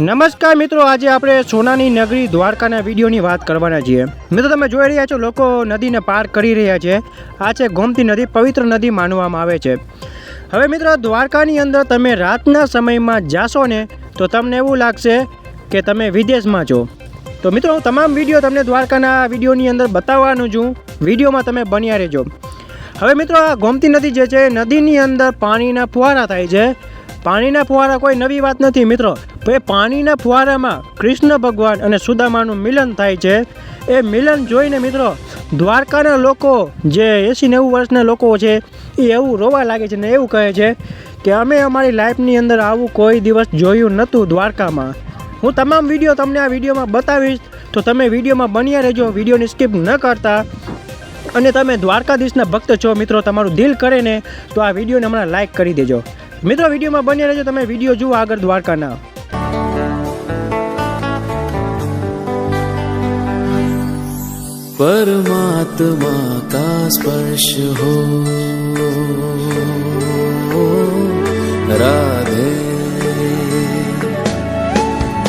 નમસ્કાર મિત્રો, આજે આપણે સોનાની નગરી દ્વારકાના વિડીયોની વાત કરવાના છીએ. મિત્રો, તમે જોઈ રહ્યા છો, લોકો નદીને પાર કરી રહ્યા છે. આ છે ગોમતી નદી, પવિત્ર નદી માનવામાં આવે છે. હવે મિત્રો, દ્વારકાની અંદર તમે રાતના સમયમાં જાશો ને, તો તમને એવું લાગશે કે તમે વિદેશમાં છો. તો મિત્રો, હું તમામ વીડિયો તમને દ્વારકાના વિડીયોની અંદર બતાવવાનું છું. વિડીયોમાં તમે બન્યા રહેજો. હવે મિત્રો, આ ગોમતી નદી જે છે, નદીની અંદર પાણીના ફુવારા થાય છે. પાણીના ફુવારા કોઈ નવી વાત નથી મિત્રો. એ પાણીના ફુવારામાં કૃષ્ણ ભગવાન અને સુદામાનું મિલન થાય છે. એ મિલન જોઈને મિત્રો, દ્વારકાના લોકો જે એંસી નેવું વર્ષના લોકો છે, એ એવું રોવા લાગે છે ને એવું કહે છે કે અમે અમારી લાઈફની અંદર આવું કોઈ દિવસ જોયું નહોતું દ્વારકામાં. હું તમામ વીડિયો તમને આ વિડીયોમાં બતાવીશ. તો તમે વિડીયોમાં બન્યા રહેજો. વિડીયોની સ્કીપ ન કરતા. અને તમે દ્વારકાધીશના ભક્ત છો, મિત્રો, તમારું દિલ કરે ને, તો આ વિડીયોને હમણાં લાઇક કરી દેજો. મિત્રો, વિડીયોમાં બની રહેજો, તમે વીડિયો જુઓ આગળ દ્વારકાના. પરમાત્મા કા સ્પર્શ હો?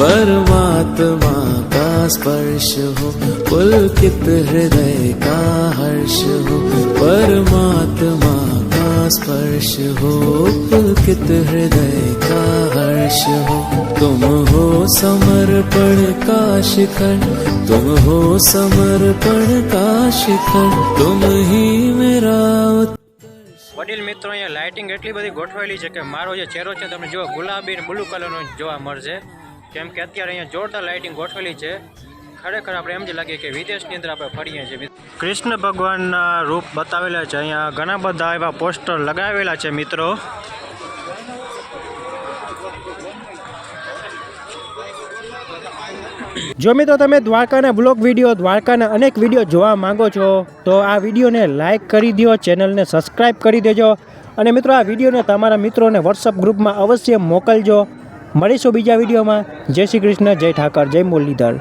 परमात्मा का स्पर्श हो पुलकित हृदय का हर्ष हो परमात्मा का स्पर्श हो पुलकित हृदय का हर्ष हो तुम हो समर्पण का शिखर तुम हो समर्पण का शिखर तुम ही मेरा વડીલ મિત્રો અહીંયા લાઇટિંગ એટલી બધી ગોઠવેલી છે કે મારો જે ચહેરો છે તમને જો ગુલાબી અને બ્લુ કલરનો જોવા મળશે કેમ કે અત્યારે અહીંયા જોરદાર લાઇટિંગ ગોઠવેલી છે. ખરેખર આપણે એમ જ લાગે કે વિદેશની અંદર આપણે ફરીએ છીએ. કૃષ્ણ ભગવાનના રૂપ બતાવેલા છે. અહીંયા ઘણા બધા એવા પોસ્ટર લગાવેલા છે મિત્રો. જો મિત્રો તમે દ્વારકાના બ્લોગ વીડિયો દ્વારકાના અનેક વીડિયો જોવા માંગો છો તો આ વિડીયોને લાઇક કરી દો ચેનલને સબસ્ક્રાઇબ કરી દેજો. અને મિત્રો આ વિડીયોને તમારા મિત્રોને વોટ્સઅપ ગ્રુપમાં અવશ્ય મોકલજો. મળીશું બીજા વિડીયોમાં. જય શ્રી કૃષ્ણ જય ઠાકર જય મુરલીધર.